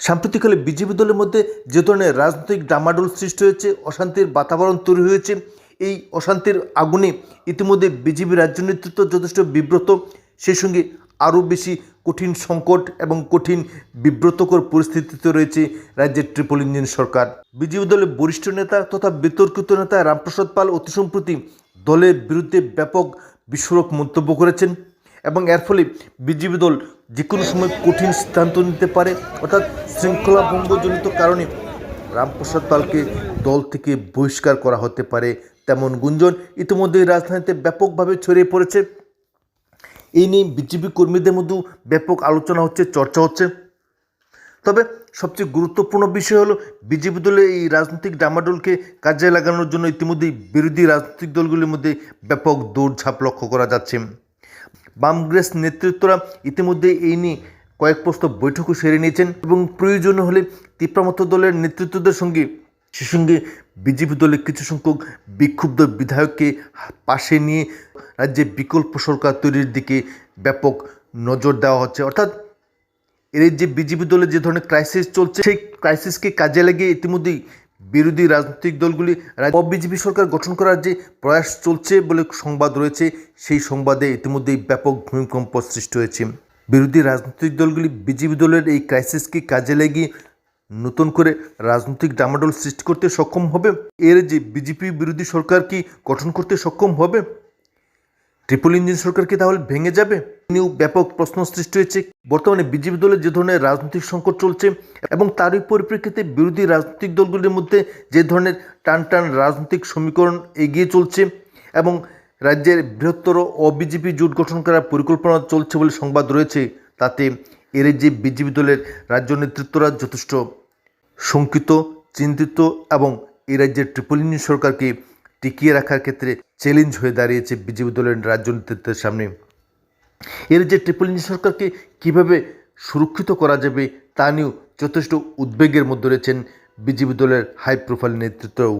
সাম্প্রতিককালে বিজেপি দলের মধ্যে যে ধরনের রাজনৈতিক ডামাডোল সৃষ্টি হয়েছে, অশান্তির বাতাবরণ তৈরি হয়েছে, এই অশান্তির আগুনে ইতিমধ্যে বিজেপি রাজ্য নেতৃত্ব যথেষ্ট বিব্রত। সেই সঙ্গে আরও বেশি কঠিন সংকট এবং কঠিন বিব্রতকর পরিস্থিতিতে রয়েছে রাজ্যের ট্রিপল ইঞ্জিন সরকার। বিজেপি দলের বরিষ্ঠ নেতা তথা বিতর্কিত নেতা রামপ্রসাদ পাল অতি সম্প্রতি দলের বিরুদ্ধে ব্যাপক বিস্ফোরক মন্তব্য করেছেন। এবং এর ফলে বিজেপি দল যে কোনো সময় কঠিন সিদ্ধান্ত নিতে পারে, অর্থাৎ শৃঙ্খলা ভঙ্গজনিত কারণে রামপ্রসাদ পালকে দল থেকে বহিষ্কার করা হতে পারে তেমন গুঞ্জন ইতিমধ্যেই রাজধানীতে ব্যাপকভাবে ছড়িয়ে পড়েছে। এই নিয়ে বিজেপি কর্মীদের মধ্যেও ব্যাপক আলোচনা হচ্ছে, চর্চা হচ্ছে। তবে সবচেয়ে গুরুত্বপূর্ণ বিষয় হলো, বিজেপি দলে এই রাজনৈতিক ডামাডোলকে কাজে লাগানোর জন্য ইতিমধ্যেই বিরোধী রাজনৈতিক দলগুলির মধ্যে ব্যাপক দৌড়ঝাঁপ লক্ষ্য করা যাচ্ছে। বামগ্রেস নেতৃত্বরা ইতিমধ্যে এই নিয়ে কয়েক প্রস্তাব বৈঠকও সেরে নিয়েছেন এবং প্রয়োজন হলে তিপ্রামত দলের নেতৃত্বদের সঙ্গে, সে সঙ্গে বিজেপি দলের কিছু সংখ্যক বিক্ষুব্ধ বিধায়ককে পাশে নিয়ে রাজ্যে বিকল্প সরকার তৈরির দিকে ব্যাপক নজর দেওয়া হচ্ছে। অর্থাৎ এর যে বিজেপি দলের যে ধরনের ক্রাইসিস চলছে, সেই ক্রাইসিসকে কাজে লাগিয়ে ইতিমধ্যেই বিরোধী রাজনৈতিক দলগুলি বিজেপি সরকার গঠন করার যে প্রয়াস চলছে বলে সংবাদ রয়েছে, সেই সংবাদে ইতিমধ্যেই ব্যাপক ভূমিকম্প সৃষ্টি হয়েছে। বিরোধী রাজনৈতিক দলগুলি বিজেপি দলের এই ক্রাইসিসকে কাজে লাগিয়ে নতুন করে রাজনৈতিক ডামাডোল সৃষ্টি করতে সক্ষম হবে। এর যে বিজেপি বিরোধী সরকার কি গঠন করতে সক্ষম হবে? ট্রিপল ইঞ্জিন সরকার কি তাহলে ভেঙে যাবে? নিয়েও ব্যাপক প্রশ্ন সৃষ্টি হয়েছে। বর্তমানে বিজেপি দলের যে ধরনের রাজনৈতিক সংকট চলছে এবং তারই পরিপ্রেক্ষিতে বিরোধী রাজনৈতিক দলগুলির মধ্যে যে ধরনের টান টান রাজনৈতিক সমীকরণ এগিয়ে চলছে এবং রাজ্যের বৃহত্তর অবিজেপি জোট গঠন করার পরিকল্পনা চলছে বলে সংবাদ রয়েছে, তাতে এর যে বিজেপি দলের রাজ্য নেতৃত্বরা যথেষ্ট শঙ্কিত, চিন্তিত এবং এই রাজ্যের ট্রিপল সরকারকে টিকিয়ে রাখার ক্ষেত্রে চ্যালেঞ্জ হয়ে দাঁড়িয়েছে বিজেপি দলের রাজ্য নেতৃত্বের সামনে। এর যে ট্রিপল ইঞ্জিন সরকারকে কীভাবে সুরক্ষিত করা যাবে তা নিয়েও যথেষ্ট উদ্বেগের মধ্যে রয়েছেন বিজেপি দলের হাই প্রোফাইল নেতৃত্বও